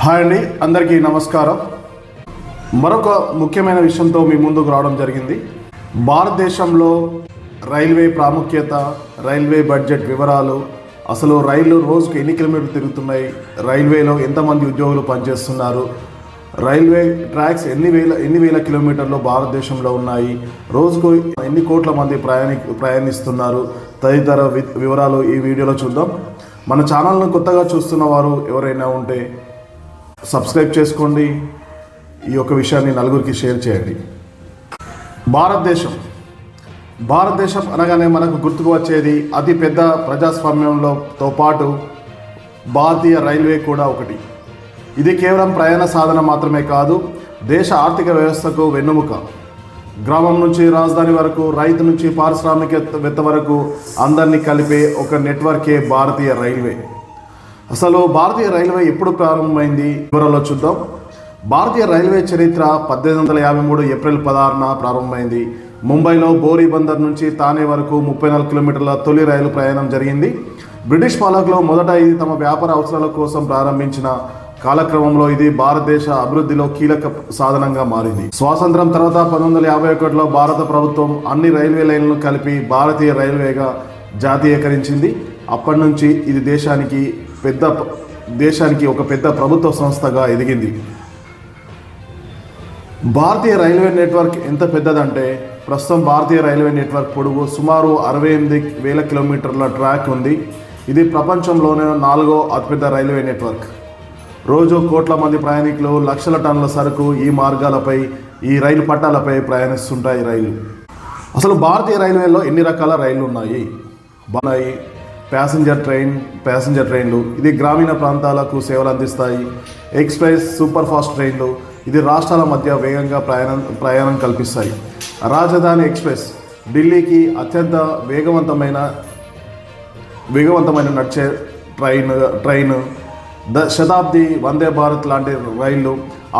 Hi అండి అందరికీ నమస్కారం. మరొక ముఖ్యమైన విషయంతో మీ ముందుకు రావడం జరిగింది. భారతదేశంలో రైల్వే ప్రాముఖ్యత రైల్వే బడ్జెట్ వివరాలు అసలు రైళ్ళు రోజుకు ఎన్ని కిలోమీటర్లు తిరుగుతున్నాయి రైల్వేలో ఎంతమంది ఉద్యోగులు పనిచేస్తున్నారు రైల్వే ట్రాక్స్ ఎన్ని వేల ఎన్ని వేల కిలోమీటర్లు భారతదేశంలో ఉన్నాయి రోజుకు ఎన్ని కోట్ల మంది ప్రయాణి ప్రయాణిస్తున్నారు తదితర వి- వివరాలు ఈ వీడియోలో చూద్దాం. మన ఛానల్ను కొత్తగా చూస్తున్న వారు ఎవరైనా ఉంటే సబ్స్క్రైబ్ చేసుకోండి. ఈ యొక్క విషయాన్ని నలుగురికి షేర్ చేయండి. భారతదేశం. భారతదేశం అనగానే మనకు గుర్తుకు వచ్చేది అతి పెద్ద ప్రజాస్వామ్యంలోతో పాటు భారతీయ రైల్వే కూడా ఒకటి. ఇది కేవలం ప్రయాణ సాధన మాత్రమే కాదు దేశ ఆర్థిక వ్యవస్థకు వెన్నుముక. గ్రామం నుంచి రాజధాని వరకు రైతు నుంచి పారిశ్రామికవేత్త వరకు అందరినీ కలిపే ఒక నెట్వర్కే భారతీయ రైల్వే. అసలు భారతీయ రైల్వే ఎప్పుడు ప్రారంభమైంది? వివరాల్లో చూద్దాం. భారతీయ రైల్వే చరిత్ర పద్దెనిమిది వందల యాభై మూడు ఏప్రిల్ పదహారున ప్రారంభమైంది. ముంబైలో బోరీ బందర్ నుంచి తానే వరకు ముప్పై నాలుగు కిలోమీటర్ల తొలి రైలు ప్రయాణం జరిగింది. బ్రిటిష్ పాలకులు మొదట ఇది తమ వ్యాపార అవసరాల కోసం ప్రారంభించిన కాలక్రమంలో ఇది భారతదేశ అభివృద్ధిలో కీలక సాధనంగా మారింది. స్వాతంత్రం తర్వాత పంతొమ్మిది వందల యాభై ఒకటిలో భారత ప్రభుత్వం అన్ని రైల్వే లైన్లను కలిపి భారతీయ రైల్వేగా జాతీయకరించింది. అప్పటి నుంచి ఇది దేశానికి పెద్ద దేశానికి ఒక పెద్ద ప్రభుత్వ సంస్థగా ఎదిగింది. భారతీయ రైల్వే నెట్వర్క్ ఎంత పెద్దదంటే ప్రస్తుతం భారతీయ రైల్వే నెట్వర్క్ పొడవు సుమారు అరవై ఎనిమిది వేల కిలోమీటర్ల ట్రాక్ ఉంది. ఇది ప్రపంచంలోనే నాలుగో అతిపెద్ద రైల్వే నెట్వర్క్. రోజు కోట్ల మంది ప్రయాణికులు లక్షల టన్నుల సరుకు ఈ మార్గాలపై ఈ రైలు పట్టాలపై ప్రయాణిస్తుంటాయి రైలు. అసలు భారతీయ రైల్వేలో ఎన్ని రకాల రైళ్ళు ఉన్నాయి? ఉన్నాయి ప్యాసింజర్ ట్రైన్ ప్యాసింజర్ ట్రైన్లు ఇది గ్రామీణ ప్రాంతాలకు సేవలు అందిస్తాయి. ఎక్స్ప్రెస్ సూపర్ ఫాస్ట్ ట్రైన్లు ఇది రాష్ట్రాల మధ్య వేగంగా ప్రయాణం ప్రయాణం కల్పిస్తాయి. రాజధాని ఎక్స్ప్రెస్ ఢిల్లీకి అత్యంత వేగవంతమైన వేగవంతమైన నడిచే train train. The Shatabdi Vande Bharat లాంటి రైళ్ళు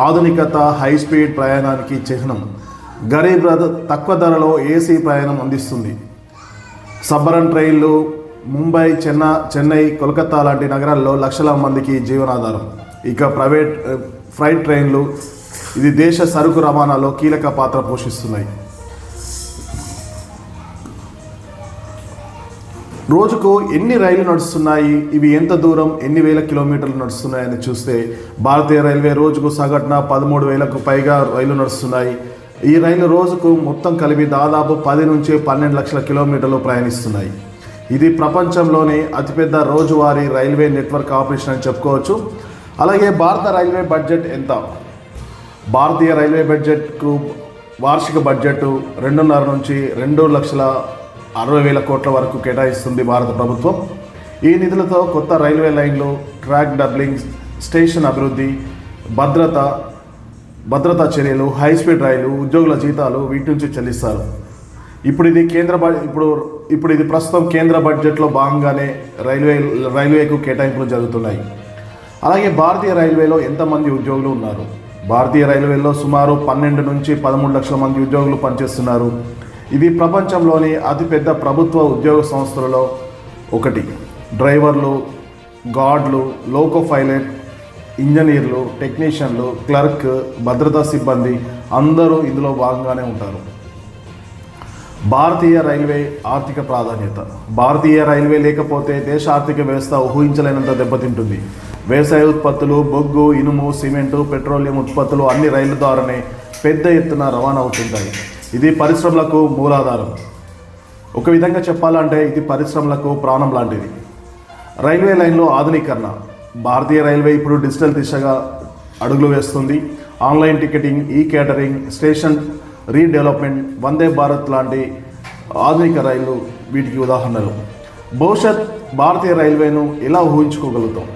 ఆధునికత హై స్పీడ్ ప్రయాణానికి చిహ్నం. గరీబ్ రథ్ తక్కువ ధరలో ఏసీ ప్రయాణం అందిస్తుంది. సబ్బరన్ ట్రైన్లు ముంబై చెన్న చెన్నై కోల్కతా లాంటి నగరాల్లో లక్షల మందికి జీవనాధారం. ఇక ప్రైవేట్ ఫ్రైట్ ట్రైన్లు ఇది దేశ సరుకు రవాణాలో కీలక పాత్ర పోషిస్తున్నాయి. రోజుకు ఎన్ని రైళ్ళు నడుస్తున్నాయి? ఇవి ఎంత దూరం? ఎన్ని వేల కిలోమీటర్లు నడుస్తున్నాయని చూస్తే భారతీయ రైల్వే రోజుకు సగటున పదమూడు వేలకు పైగా రైళ్ళు నడుస్తున్నాయి. ఈ రైలు రోజుకు మొత్తం కలిపి దాదాపు పది నుంచి పన్నెండు లక్షల కిలోమీటర్లు ప్రయాణిస్తున్నాయి. ఇది ప్రపంచంలోనే అతిపెద్ద రోజువారీ రైల్వే నెట్వర్క్ ఆపరేషన్ అని చెప్పుకోవచ్చు. అలాగే భారత రైల్వే బడ్జెట్ ఎంత? భారతీయ రైల్వే బడ్జెట్కు వార్షిక బడ్జెట్ రెండున్నర నుంచి రెండు లక్షల అరవై వేల కోట్ల వరకు కేటాయిస్తుంది భారత ప్రభుత్వం. ఈ నిధులతో కొత్త రైల్వే లైన్లు ట్రాక్ డబ్లింగ్ స్టేషన్ అభివృద్ధి భద్రత భద్రతా చర్యలు హై స్పీడ్ రైలు ఉద్యోగుల జీతాలు వీటి నుంచి చెల్లిస్తారు. ఇప్పుడు ఇది కేంద్ర ఇప్పుడు ఇప్పుడు ఇది ప్రస్తుతం కేంద్ర బడ్జెట్లో భాగంగానే రైల్వే రైల్వేకు కేటాయింపులు జరుగుతున్నాయి. అలాగే భారతీయ రైల్వేలో ఎంతమంది ఉద్యోగులు ఉన్నారు? భారతీయ రైల్వేలో సుమారు పన్నెండు నుంచి పదమూడు లక్షల మంది ఉద్యోగులు పనిచేస్తున్నారు. ఇది ప్రపంచంలోని అతిపెద్ద ప్రభుత్వ ఉద్యోగ సంస్థలలో ఒకటి. డ్రైవర్లు గార్డ్లు లోకో పైలట్ ఇంజనీర్లు టెక్నీషియన్లు క్లర్క్ భద్రతా సిబ్బంది అందరూ ఇందులో భాగంగానే ఉంటారు. భారతీయ రైల్వే ఆర్థిక ప్రాధాన్యత. భారతీయ రైల్వే లేకపోతే దేశ ఆర్థిక వ్యవస్థ ఊహించలేనంత దెబ్బతింటుంది. వ్యవసాయ ఉత్పత్తులు బొగ్గు ఇనుము సిమెంటు పెట్రోలియం ఉత్పత్తులు అన్ని రైళ్ళ ద్వారానే పెద్ద ఎత్తున రవాణా అవుతుంటాయి. ఇది పరిశ్రమలకు మూలాధారం. ఒక విధంగా చెప్పాలంటే ఇది పరిశ్రమలకు ప్రాణం లాంటిది. రైల్వే లైన్లో ఆధునీకరణ. భారతీయ రైల్వే ఇప్పుడు డిజిటల్ దిశగా అడుగులు వేస్తుంది. Online ticketing e catering station redevelopment Vande Bharat లాంటి ఆధునిక రైళ్ళు వీటికి ఉదాహరణలు. భవిష్యత్ భారతీయ రైల్వేను ఎలా ఊహించుకోగలుగుతాం?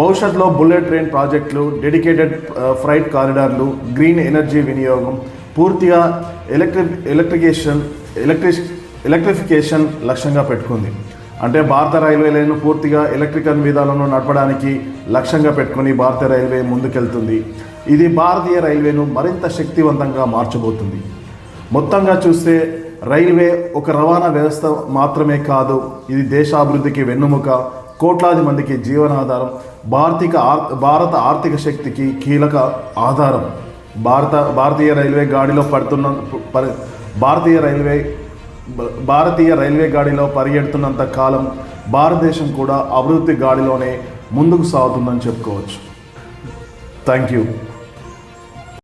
భవిష్యత్తులో బుల్లెట్ ట్రైన్ ప్రాజెక్టులు డెడికేటెడ్ ఫ్రైట్ కారిడార్లు గ్రీన్ ఎనర్జీ వినియోగం పూర్తిగా ఎలక్ట్రి ఎలక్ట్రికేషన్ ఎలక్ట్రిక్ ఎలక్ట్రిఫికేషన్ లక్ష్యంగా పెట్టుకుంది. అంటే భారత రైల్వే లైన్ పూర్తిగా ఎలక్ట్రికల్ విధానంలో నడపడానికి లక్ష్యంగా పెట్టుకుని భారత రైల్వే ముందుకెళ్తుంది. ఇది భారతీయ రైల్వేను మరింత శక్తివంతంగా మార్చబోతుంది. మొత్తంగా చూస్తే రైల్వే ఒక రవాణా వ్యవస్థ మాత్రమే కాదు ఇది దేశాభివృద్ధికి వెన్నుముక కోట్లాది మందికి జీవనాధారం భారతిక ఆర్ భారత ఆర్థిక శక్తికి కీలక ఆధారం. భారత భారతీయ రైల్వే గాడిలో పడుతున్న భారతీయ రైల్వే భారతీయ రైల్వే గాడిలో పరిగెడుతున్నంత కాలం భారతదేశం కూడా అభివృద్ధి గాడిలోనే ముందుకు సాగుతుందని చెప్పుకోవచ్చు. Thank you